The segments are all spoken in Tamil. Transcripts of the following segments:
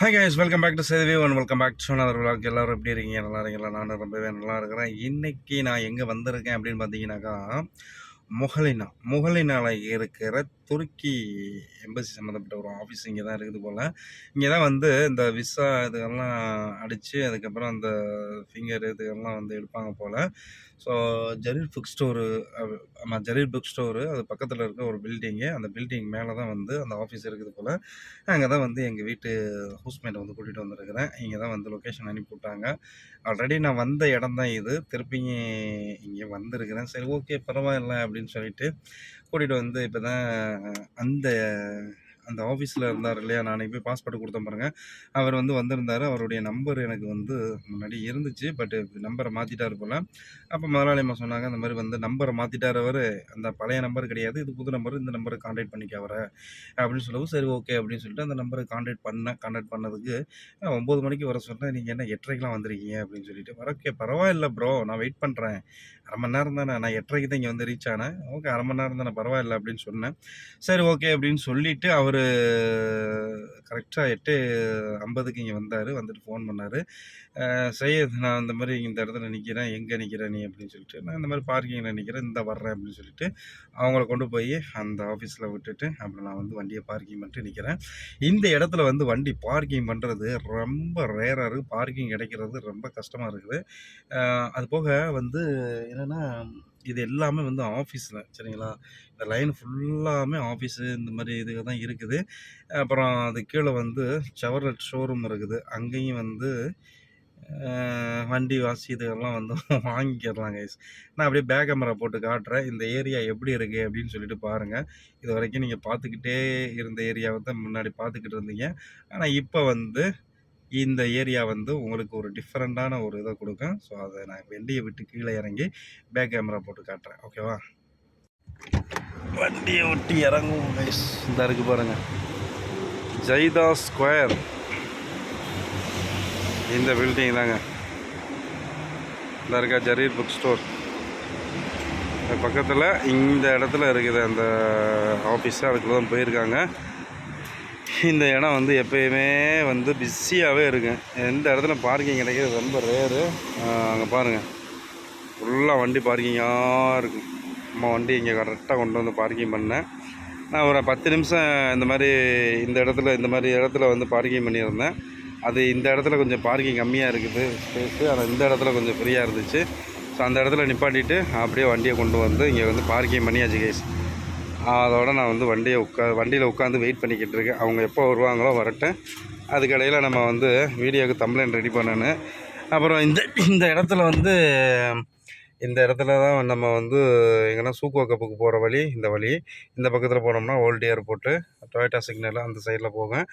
Hey guys welcome back to Savi one welcome back to another vlog. எல்லோரும் எப்படி இருக்கீங்க? நல்லா இருக்கீங்களா? நான் ரொம்பவே நல்லா இருக்கிறேன். இன்றைக்கி நான் எங்கே வந்திருக்கேன் அப்படின்னு பார்த்தீங்கன்னாக்கா முகலினா முகலினால இருக்கிற துருக்கி எம்பசி சம்மந்தப்பட்ட ஒரு ஆஃபீஸ் இங்கே தான் இருக்குது போல். இங்கே தான் வந்து இந்த விசா இதுக்கெல்லாம் அடித்து அதுக்கப்புறம் அந்த ஃபிங்கர் இதுக்கெல்லாம் வந்து எடுப்பாங்க போல். ஸோ ஜரீர் புக் ஸ்டோரு ஆமாம் ஜரீர் புக் ஸ்டோரு அது பக்கத்தில் இருக்க ஒரு பில்டிங்கு அந்த பில்டிங் மேலே தான் வந்து அந்த ஆஃபீஸ் இருக்குது போல். அங்கே தான் வந்து எங்கள் வீட்டு ஹவுஸ்மேட்டை வந்து கூட்டிகிட்டு வந்திருக்கிறேன். இங்கே தான் வந்து லொக்கேஷன் அனுப்பி விட்டாங்க ஆல்ரெடி நான் வந்த இடம் தான் இது. திருப்பிங்க இங்கே வந்திருக்கிறேன். சரி ஓகே பரவாயில்ல அப்படின்னு சொல்லிட்டு கூட்டிகிட்டு வந்து இப்போ தான் அந்த அந்த ஆஃபீஸில் இருந்தார் இல்லையா? நான் போய் பாஸ்போர்ட் கொடுத்தேன் பாருங்க. அவர் வந்து வந்திருந்தார். அவருடைய நம்பர் எனக்கு வந்து முன்னாடி இருந்துச்சு. பட் நம்பரை மாற்றிட்டார் போல். அப்போ முதலாளி அம்மா சொன்னாங்க அந்த மாதிரி வந்து நம்பரை மாற்றிட்டார் அவர். அந்த பழைய நம்பர் கிடையாது. இது புது நம்பர் இந்த நம்பரை காண்டாக்ட் பண்ணிக்க அவரை. அப்படின்னு சொல்லவும் சரி ஓகே அப்படின்னு சொல்லிட்டு அந்த நம்பரை காண்டாக்ட் பண்ணேன் காண்டாக்ட் பண்ணதுக்கு ஒம்பது மணிக்கு வர சொன்னேன். நீங்கள் என்ன எட்டரைக்கெலாம் வந்திருக்கீங்க? அப்படின்னு சொல்லிட்டு. ஓகே பரவாயில்ல ப்ரோ நான் வெயிட் பண்ணுறேன் அரை மணி நேரம் தானே? நான் எட்டரைக்கு தான் இங்கே வந்து ரீச் ஆனேன். ஓகே அரை மணி நேரம் தானே பரவாயில்ல அப்படின்னு சொன்னேன். சரி ஓகே அப்படின்னு சொல்லிட்டு அவர் கரெக்டாக எட்டு ஐம்பதுக்கு இங்கே வந்தார். வந்துட்டு ஃபோன் பண்ணார். சையத் நான் இந்த மாதிரி இந்த இடத்துல நிற்கிறேன் எங்கே நிற்கிறேன் நீ அப்படின்னு சொல்லிட்டு நான் இந்த மாதிரி பார்க்கிங்கில் நிற்கிறேன் இந்த வர்றேன் அப்படின்னு சொல்லிட்டு அவங்கள கொண்டு போய் அந்த ஆஃபீஸில் விட்டுட்டு அப்புறம் நான் வந்து வண்டியை பார்க்கிங் பண்ணிட்டு நிற்கிறேன் இந்த இடத்துல வந்து வண்டி பார்க்கிங் பண்ணுறது ரொம்ப ரேராக இருக்குது பார்க்கிங் கிடைக்கிறது ரொம்ப கஷ்டமாக இருக்குது. அது போக வந்து என்னென்னா இது எல்லாமே வந்து ஆஃபீஸில் சரிங்களா? இந்த லைன் ஃபுல்லாமே ஆஃபீஸு இந்த மாதிரி இதுக தான் இருக்குது. அப்புறம் அது கீழே வந்து செவர்லெட் ஷோரூம் இருக்குது. அங்கேயும் வந்து வண்டி வாசி இதெல்லாம் வந்து வாங்கிக்கிறலாம் கைஸ் நான் அப்படியே பேக் கேமரா போட்டு காட்டுறேன். இந்த ஏரியா எப்படி இருக்குது அப்படின்னு சொல்லிட்டு பாருங்கள் இது வரைக்கும் நீங்கள் பார்த்துக்கிட்டே இருந்த ஏரியாவை தான் முன்னாடி பார்த்துக்கிட்டு இருந்தீங்க. ஆனால் இப்போ வந்து இந்த ஏரியா வந்து உங்களுக்கு ஒரு டிஃப்ரெண்ட்டான ஒரு இதை கொடுக்கும். ஸோ அதை நான் வண்டியை விட்டு கீழே இறங்கி பேக் கேமரா போட்டு காட்டுறேன். ஓகேவா வண்டியை விட்டு இறங்கும் கைஸ் இந்த இருக்கு பாருங்கள் ஜெய்தா ஸ்கொயர் இந்த பில்டிங் தாங்க. இந்த இருக்கா ஜரீர் புக் ஸ்டோர் பக்கத்தில் இந்த இடத்துல இருக்குது அந்த ஆஃபீஸு அதுக்குள்ளே தான் போயிருக்காங்க. இந்த இடம் வந்து எப்பயுமே வந்து பிஸியாகவே இருக்கும் எந்த இடத்துல பார்க்கிங் கிடைக்கிறது ரொம்ப ரேரு அங்கே பாருங்கள் ஃபுல்லாக வண்டி பார்க்கிங்காக இருக்கும் நம்ம வண்டி இங்கே கரெக்டாக கொண்டு வந்து பார்க்கிங் பண்ணேன் நான் ஒரு பத்து நிமிஷம் இந்த மாதிரி இந்த இடத்துல இந்த மாதிரி இடத்துல வந்து பார்க்கிங் பண்ணியிருந்தேன். அது இந்த இடத்துல கொஞ்சம் பார்க்கிங் கம்மியாக இருக்குது. ஸ்பேஸு ஆனால் இந்த இடத்துல கொஞ்சம் ஃப்ரீயாக இருந்துச்சு. ஸோ அந்த இடத்துல நிப்பாட்டிட்டு அப்படியே வண்டியை கொண்டு வந்து இங்கே வந்து பார்க்கிங் பண்ணியாச்சு கேஸ் அதோட நான் வந்து வண்டியை உட்கா வண்டியில் உட்காந்து வெயிட் பண்ணிக்கிட்டு இருக்கேன். அவங்க எப்போ வருவாங்களோ வரட்டும். அதுக்கடையில் நம்ம வந்து வீடியோவுக்கு தம்ப்ளைண்ட் ரெடி பண்ணணும். அப்புறம் இந்த இந்த இடத்துல வந்து இந்த இடத்துல தான் நம்ம வந்து எங்கன்னா சூக்கோ கப்புக்கு போகிற வழி இந்த வழி. இந்த பக்கத்தில் போனோம்னா ஓல்டு ஏர்போர்ட்டு டொயோட்டா சிக்னல் அந்த சைடில் போவேன்.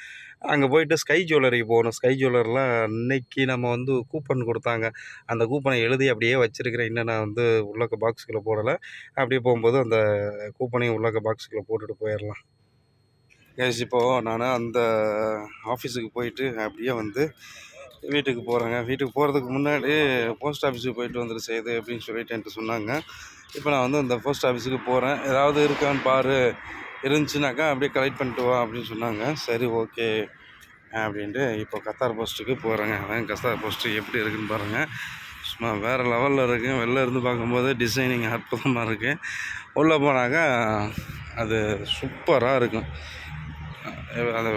அங்கே போயிட்டு ஸ்கை ஜுவல்லரிக்கு போகணும். ஸ்கை ஜுவல்லரில் அன்னைக்கு நம்ம வந்து கூப்பன் கொடுத்தாங்க. அந்த கூப்பனை எழுதி அப்படியே வச்சிருக்கிறேன் இன்னும் நான் வந்து உள்ளக்க பாக்ஸுக்குள்ளே போடலை. அப்படியே போகும்போது அந்த கூப்பனையும் உள்ளக்க பாக்ஸுக்குள்ளே போட்டுட்டு போயிடலாம் கேஸ் இப்போது நான் அந்த ஆஃபீஸுக்கு போயிட்டு அப்படியே வந்து வீட்டுக்கு போகிறேங்க வீட்டுக்கு போகிறதுக்கு முன்னாடி போஸ்ட் ஆஃபீஸுக்கு போயிட்டு வந்துட்டு செய்யுது அப்படின்னு சொல்லிட்டு என்கிட்ட சொன்னாங்க. இப்போ நான் வந்து அந்த போஸ்ட் ஆஃபீஸுக்கு போகிறேன் ஏதாவது இருக்கான்னு பாரு. இருந்துச்சுனாக்கா அப்படியே கலெக்ட் பண்ணிட்டு வா அப்படின்னு சொன்னாங்க. சரி ஓகே அப்படின்ட்டு இப்போ கத்தார் போஸ்ட்டுக்கு போகிறேங்க அதான் கத்தார் போஸ்ட்டு எப்படி இருக்குன்னு பாருங்கள் சும்மா வேறு லெவலில் இருக்குது வெளில இருந்து பார்க்கும்போது டிசைனிங் அற்புதமாக இருக்குது உள்ளே போனாக்கா அது சூப்பராக இருக்கும். அந்த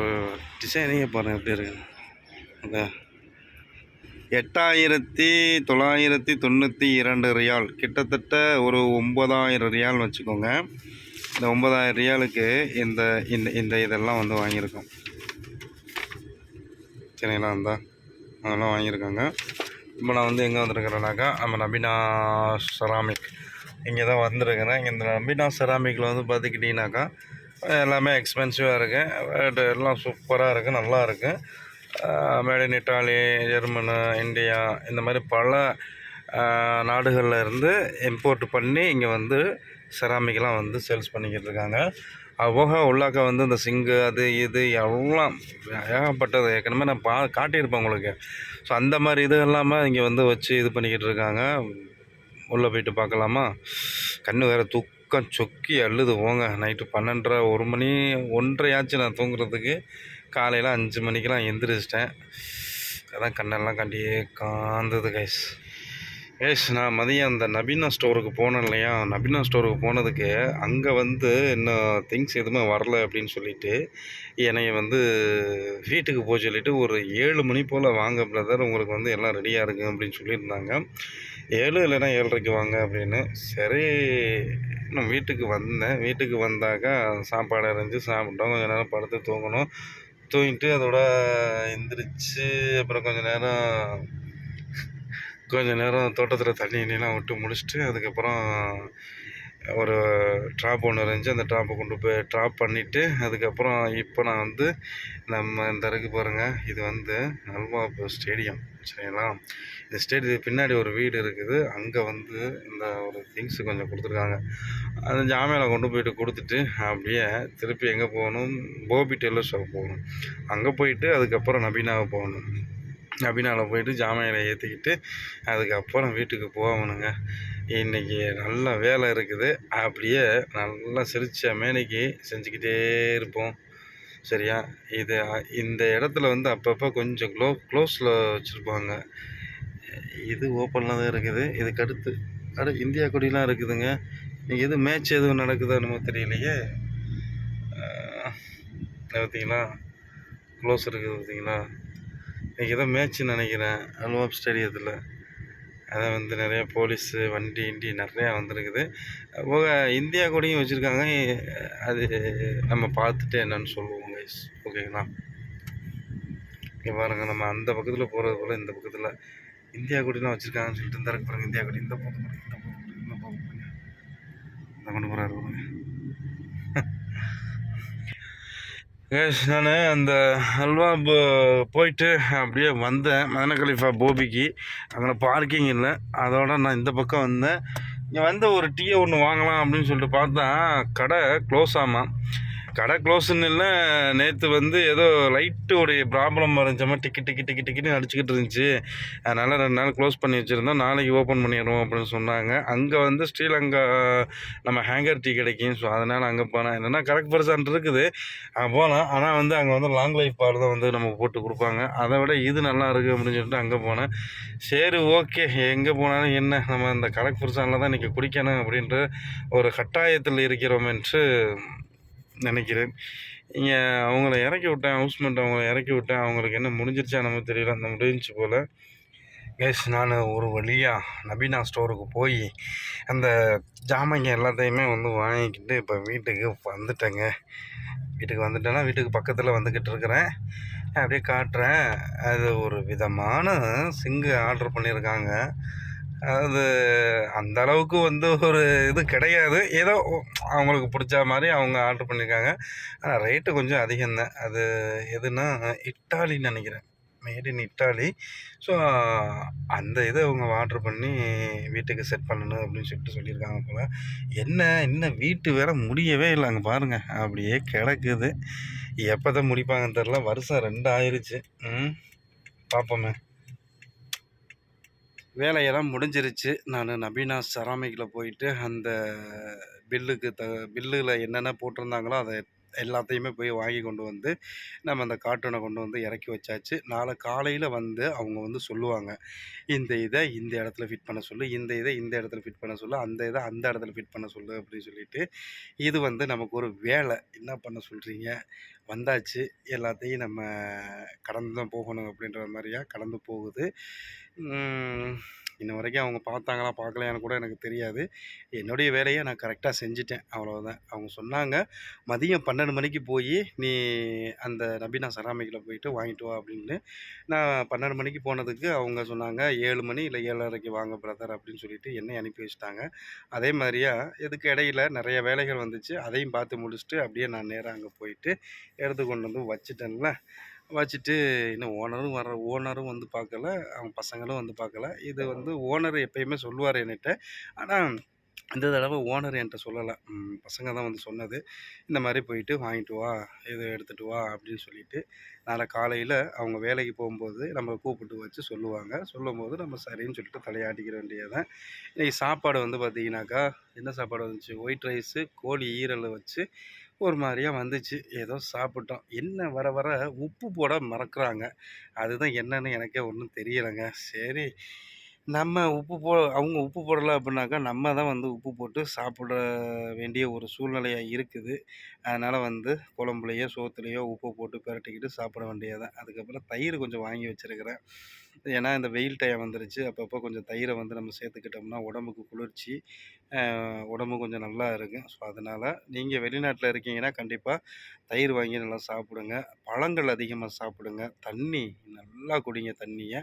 டிசைனிங்கே பாருங்கள் எப்படி இருக்குது அந்த எட்டாயிரத்தி தொள்ளாயிரத்தி தொண்ணூற்றி இரண்டு ரியால். கிட்டத்தட்ட ஒரு ஒம்பதாயிரம் ரியால் வச்சுக்கோங்க. இந்த ஒம்பதாயிரம் ரியாலுக்கு இந்த இந்த இந்த இதெல்லாம் வந்து வாங்கியிருக்கோம். சரிங்களா அந்த அதெல்லாம் வாங்கியிருக்காங்க. இப்போ நான் வந்து எங்கே வந்திருக்கிறேனாக்கா நம்ம நபினா செராமிக். இங்கே தான் வந்திருக்கிறேன். இங்கே இந்த நபினா செராமிக்கில் வந்து பார்த்துக்கிட்டிங்கனாக்கா எல்லாமே எக்ஸ்பென்சிவாக இருக்குது பட் எல்லாம் சூப்பராக இருக்குது நல்லா இருக்குது made in Italy German India இந்த மாதிரி பல நாடுகளில் இருந்து இம்போர்ட் பண்ணி இங்கே வந்து செராமிக்லாம் வந்து சேல்ஸ் பண்ணிக்கிட்டு இருக்காங்க. அது போக உள்ளாக்க வந்து இந்த சிங்கு அது இது எல்லாம் ஏகப்பட்டது. ஏற்கனவே நான் பா காட்டியிருப்பேன் உங்களுக்கு. ஸோ அந்த மாதிரி இது இல்லாமல் இங்கே வந்து வச்சு இது பண்ணிக்கிட்டு இருக்காங்க. உள்ளே போயிட்டு பார்க்கலாமா? கண்ணு வேறு தூக்கம் சொக்கி அழுது. போங்க நைட்டு பன்னெண்டரை ஒரு மணி ஒன்றரையாச்சு நான் தூங்குறதுக்கு. காலையில் அஞ்சு மணிக்கெலாம் எந்திரிச்சிட்டேன். அதான் கண்ணெல்லாம் கண்டியே காந்தது கைஸ் கைஸ் நான் மதியம் அந்த நபீனா ஸ்டோருக்கு போனேன் இல்லையா? நபீனா ஸ்டோருக்கு போனதுக்கு அங்கே வந்து இன்னும் திங்ஸ் எதுவுமே வரல அப்படின்னு சொல்லிட்டு என்னைய வந்து வீட்டுக்கு போக சொல்லிவிட்டு ஒரு ஏழு மணி போல் வாங்க பிரதர் உங்களுக்கு வந்து எல்லாம் ரெடியாக இருக்கும் அப்படின்னு சொல்லியிருந்தாங்க. ஏழு இல்லைன்னா ஏழரைக்கு வாங்க அப்படின்னு. சரி நான் வீட்டுக்கு வந்தேன். வீட்டுக்கு வந்தாக்கா சாப்பாடு அரைஞ்சி சாப்பிட்டோம். கொஞ்ச நேரம் படுத்து தூங்கணும். தூங்கிட்டு அதோட எந்திரிச்சு அப்புறம் கொஞ்ச நேரம் கொஞ்ச நேரம் தோட்டத்தில் தண்ணி கிண்ணிலாம் விட்டு முடிச்சுட்டு அதுக்கப்புறம் ஒரு ட்ராப் ஒன்று இருந்துச்சு. அந்த ட்ராப்பை கொண்டு போய் ட்ராப் பண்ணிவிட்டு அதுக்கப்புறம் இப்போ நான் வந்து நம்ம இந்த இருக்கு பாருங்கள் இது வந்து நல்வாப்பு ஸ்டேடியம். சரிங்களா? இந்த ஸ்டேடியம் பின்னாடி ஒரு வீடு இருக்குது. அங்கே வந்து இந்த ஒரு திங்ஸ் கொஞ்சம் கொடுத்துருக்காங்க. அந்த ஜாமியில் கொண்டு போயிட்டு கொடுத்துட்டு அப்படியே திருப்பி எங்கே போகணும்? போபி டெய்லர் ஷாப் போகணும். அங்கே போயிட்டு அதுக்கப்புறம் நபீனாவை போகணும். நபீனாவில் போயிட்டு ஜாமாயில ஏற்றிக்கிட்டு அதுக்கப்புறம் வீட்டுக்கு போகணுங்க. இன்றைக்கி நல்ல வேலை இருக்குது. அப்படியே நல்லா சிரித்த மேனைக்கு செஞ்சுக்கிட்டே இருப்போம். சரியா? இது இந்த இடத்துல வந்து அப்பப்போ கொஞ்சம் க்ளோ க்ளோஸில் வச்சுருப்பாங்க. இது ஓப்பனில் தான் இருக்குது. இதுக்கு அடுத்து அடு இந்தியா கொடிலாம் இருக்குதுங்க. இன்றைக்கி எதுவும் மேட்ச் எதுவும் நடக்குதோ என்னமோ தெரியலையே. பார்த்தீங்களா க்ளோஸ் இருக்குது பார்த்தீங்களா இன்றைக்கி ஏதோ மேட்ச்னு நினைக்கிறேன். அல்வாப் ஸ்டேடியத்தில். அதான் வந்து நிறைய போலீஸு வண்டி இண்டி நிறையா வந்திருக்குது போக இந்தியா கூடயும் வச்சுருக்காங்க அது நம்ம பார்த்துட்டு என்னன்னு சொல்லுவோம் கைஸ் ஓகேங்களா இங்கே பாருங்கள் நம்ம அந்த பக்கத்தில் போகிறது போல் இந்த பக்கத்தில் இந்தியா கூடலாம் வச்சுருக்காங்கன்னு சொல்லிட்டு இந்த இருக்கு பாருங்கள் இந்தியா கூட இந்த பக்கம் இந்த பக்கம் இந்த பக்கம் இந்த கொண்டு போகிறாரு பாருங்கள் கேஷ் நான் அந்த அல்வா போயிட்டு அப்படியே வந்தேன். மதன கலிஃபா போபிக்கு. அங்கே பார்க்கிங் இல்லை. அதோட நான் இந்த பக்கம் வந்தேன். இங்கே வந்து ஒரு டீயை ஒன்று வாங்கலாம் அப்படின்னு சொல்லிட்டு பார்த்தா கடை க்ளோஸ் ஆமாம். கடை க்ளோஸ்ன்னு இல்லை நேற்று வந்து ஏதோ லைட்டு உடைய ப்ராப்ளம் இருந்துச்சமா டிக்கி டிக்கி டிக்கி டிக்கின்னு அடிச்சுக்கிட்டு இருந்துச்சு. அதனால் ரெண்டு நாள் க்ளோஸ் பண்ணி வச்சுருந்தோம். நாளைக்கு ஓப்பன் பண்ணிடுவோம் அப்படின்னு சொன்னாங்க. அங்கே வந்து ஸ்ரீலங்கா நம்ம ஹேங்கர் டீ கிடைக்கும் ஸோ அதனால் அங்கே போனேன். என்னென்னா கரெக்ட் பர்சன்ட் இருக்குது. அங்கே போனோம். ஆனால் வந்து அங்கே வந்து லாங் லைஃப் பார் தான் வந்து நமக்கு போட்டு கொடுப்பாங்க. அதை விட இது நல்லா இருக்குது அப்படின்னு சொல்லிட்டு அங்கே போனேன். சரி ஓகே எங்கே போனாலும் என்ன? நம்ம இந்த கரெக்ட் பர்சனில் தான் இன்றைக்கி குடிக்கணும் அப்படின்ற ஒரு கட்டாயத்தில் இருக்கிறோம் என்று நினைக்கிறேன். இங்கே அவங்கள இறக்கி விட்டேன் ஹவுஸ்மெண்ட் அவங்கள இறக்கி விட்டேன். அவங்களுக்கு என்ன முடிஞ்சிருச்சா நம்ம தெரியல. அந்த முடிஞ்சு போல். கேஸ் நான் ஒரு வழியாக நபீனா ஸ்டோருக்கு போய் அந்த ஜாமாங்க எல்லாத்தையுமே வந்து வாங்கிக்கிட்டு இப்போ வீட்டுக்கு வந்துட்டேங்க. வீட்டுக்கு வந்துட்டேன்னா வீட்டுக்கு பக்கத்தில் வந்துக்கிட்டு இருக்கிறேன். அப்படியே காட்டுறேன். அது ஒரு விதமான சிங்கு ஆர்டர் பண்ணியிருக்காங்க. அது அந்த அளவுக்கு வந்து ஒரு இது கிடையாது. ஏதோ அவங்களுக்கு பிடிச்ச மாதிரி அவங்க ஆர்டர் பண்ணியிருக்காங்க ஆனால் ரேட்டு கொஞ்சம் அதிகம்தான். அது எதுனா இட்டாலின்னு நினைக்கிறேன். மேட் இன் இட்டாலி ஸோ அந்த இதை அவங்க ஆர்டர் பண்ணி வீட்டுக்கு செட் பண்ணணும் அப்படின்னு சொல்லிட்டு சொல்லியிருக்காங்க போல். என்ன இன்னும் வீட்டு வேற முடியவே இல்லை. அங்கே பாருங்கள் அப்படியே கிடக்குது. எப்போ தான் முடிப்பாங்கன்னு தெரில வருஷம் ரெண்டு ஆயிடுச்சு ம் பார்ப்போமே. வேலையெல்லாம் முடிஞ்சிருச்சு. நான் நபீனா செராமிக்கில் போயிட்டு அந்த பில்லுக்கு த பில்லில் என்னென்ன போட்டிருந்தாங்களோ அதை எல்லாத்தையுமே போய் வாங்கி கொண்டு வந்து நம்ம அந்த கார்ட்டூனை கொண்டு வந்து இறக்கி வச்சாச்சு. நாளை காலையில் வந்து அவங்க வந்து சொல்லுவாங்க இந்த இதை இந்த இடத்துல ஃபிட் பண்ண சொல்லு இந்த இதை இந்த இடத்துல ஃபிட் பண்ண சொல்லு அந்த இதை அந்த இடத்துல ஃபிட் பண்ண சொல்லு அப்படின்னு சொல்லிட்டு இது வந்து நமக்கு ஒரு வேலை. என்ன பண்ண சொல்கிறீங்க வந்தாச்சு. எல்லாத்தையும் நம்ம கடந்து தான் போகணும் அப்படின்ற மாதிரியா கடந்து போகுது. இன்ன வரைக்கும் அவங்க பார்த்தாங்களா பார்க்கலையான்னு கூட எனக்கு தெரியாது. என்னுடைய வேலையை நான் கரெக்டாக செஞ்சுட்டேன் அவ்வளோதான் அவங்க சொன்னாங்க மதியம் பன்னெண்டு மணிக்கு போய் நீ அந்த நபினா செராமிக்கில் போயிட்டு வாங்கிட்டு வா அப்படின்னு. நான் பன்னெண்டு மணிக்கு போனதுக்கு அவங்க சொன்னாங்க ஏழு மணி இல்லை ஏழரைக்கு வாங்க பிரதர் அப்படின்னு சொல்லிட்டு என்னை அனுப்பி வச்சிட்டாங்க. அதே மாதிரியா இதுக்கு இடையில நிறைய வேலைகள் வந்துச்சு அதையும் பார்த்து முடிச்சுட்டு அப்படியே நான் நேராக அங்கே போயிட்டு எடுத்து கொண்டு வந்து வச்சுட்டேன்ல. வச்சுட்டு இன்னும் ஓனரும் வர ஓனரும் வந்து பார்க்கல. அவங்க பசங்களும் வந்து பார்க்கல. இது வந்து ஓனர் எப்பயுமே சொல்லுவார் என்கிட்ட ஆனால் இந்த தடவை ஓனர் என்கிட்ட சொல்லலை. பசங்க தான் வந்து சொன்னது. இந்த மாதிரி போயிட்டு வாங்கிட்டு வா இது எடுத்துகிட்டு வா அப்படின்னு சொல்லிட்டு. நாளை காலையில் அவங்க வேலைக்கு போகும்போது நம்மளை கூப்பிட்டு வச்சு சொல்லுவாங்க. சொல்லும்போது நம்ம சரின்னு சொல்லிட்டு தலையாட்டிக்கிற வேண்டியதுதான். இன்றைக்கி சாப்பாடு வந்து பார்த்தீங்கன்னாக்கா என்ன சாப்பாடு வந்துச்சு? ஒயிட் ரைஸு கோழி ஈரல் வச்சு ஒரு மாதிரியா வந்துச்சு. ஏதோ சாப்பிட்டோம். என்ன வர வர உப்பு போட மறக்கிறாங்க அதுதான் என்னன்னு எனக்கே ஒன்றும் தெரியலைங்க சரி, நம்ம உப்பு போ அவங்க உப்பு போடலை அப்படின்னாக்கா நம்ம தான் வந்து உப்பு போட்டு சாப்பிட வேண்டிய ஒரு சூழ்நிலையாக இருக்குது. அதனால் வந்து குழம்புலையோ சோத்துலேயோ உப்பு போட்டு பெரட்டிக்கிட்டு சாப்பிட வேண்டியது தான். அதுக்கப்புறம் தயிர் கொஞ்சம் வாங்கி வச்சிருக்கிறேன். ஏன்னா, இந்த வெயில் டைம் வந்துருச்சு. அப்பப்போ கொஞ்சம் தயிரை வந்து நம்ம சேர்த்துக்கிட்டோம்னா, உடம்புக்கு குளிர்ச்சி, உடம்பு கொஞ்சம் நல்லா இருக்கும். ஸோ, அதனால் நீங்கள் வெளிநாட்டில் இருக்கீங்கன்னா, கண்டிப்பாக தயிர் வாங்கி நல்லா சாப்பிடுங்க. பழங்கள் அதிகமாக சாப்பிடுங்க. தண்ணி நல்லா குடிங்க தண்ணியை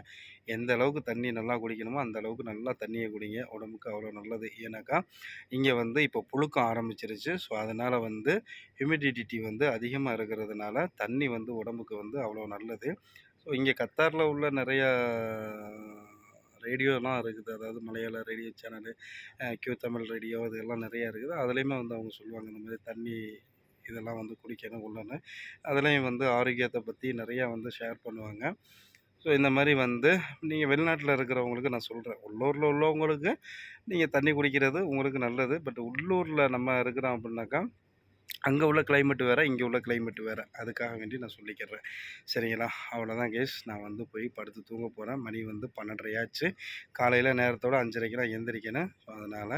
எந்த அளவுக்கு தண்ணி நல்லா குடிக்கணுமோ, அந்த அளவுக்கு நல்லா தண்ணியை குடிங்க. உடம்புக்கு அவ்வளோ நல்லது. ஏன்னாக்கா, இங்கே வந்து இப்போ புழுக்கம் ஆரம்பிச்சிருச்சு. ஸோ, அதனால் வந்து ஹியூமிடிட்டி வந்து அதிகமாக இருக்கிறதுனால, தண்ணி வந்து உடம்புக்கு வந்து அவ்வளோ நல்லது. ஸோ, இங்கே கத்தாரில் உள்ள நிறையா ரேடியோலாம் இருக்குது. அதாவது Malayala radio channel, Q Tamil radio இதெல்லாம் நிறையா இருக்குது. அதுலேயுமே வந்து அவங்க சொல்லுவாங்க. இந்த மாதிரி தண்ணி இதெல்லாம் வந்து குடிக்கணும் உள்ளன்னு. அதுலேயும் வந்து ஆரோக்கியத்தை பற்றி நிறையா வந்து ஷேர் பண்ணுவாங்க. ஸோ, இந்த மாதிரி வந்து நீங்கள் வெளிநாட்டில் இருக்கிறவங்களுக்கு நான் சொல்கிறேன் உள்ளூரில் உள்ளவங்களுக்கு நீங்கள் தண்ணி குடிக்கிறது உங்களுக்கு நல்லது. பட் உள்ளூரில் நம்ம இருக்கிறோம் அப்படின்னாக்கா அங்கே உள்ள கிளைமேட் வேறு இங்கே உள்ள கிளைமேட் வேற. அதுக்காக வேண்டி நான் சொல்லிக்கிறேன். சரிங்களா? அவ்வளோதான் கேஸ் நான் வந்து போய் படுத்து தூங்க போகிறேன் மணி வந்து 12:30 ஆச்சு. காலையில நேரத்தோட 5:30க்கெல்லாம் எந்திரிக்கணும். அதனால்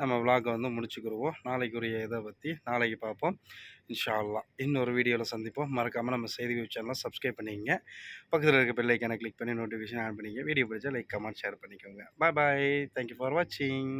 நம்ம விளாக்க வந்து முடிச்சுக்கிடுவோம் நாளைக்குரிய இதை பற்றி நாளைக்கு பார்ப்போம். இன்ஷால்லா இன்னொரு வீடியோவில் சந்திப்போம். மறக்காமல் நம்ம செய்தி வியூ சேனல சப்ஸ்கிரைப் பண்ணிக்கங்க. பக்கத்தில் இருக்க பெல்லைக்கான கிளிக் பண்ணி நோட்டிஃபிகேஷன் ஆன் பண்ணிக்கங்க. வீடியோ பிடிச்சா லைக், கமெண்ட், ஷேர் பண்ணிக்கோங்க. Bye bye. Thank you for வாட்சிங்.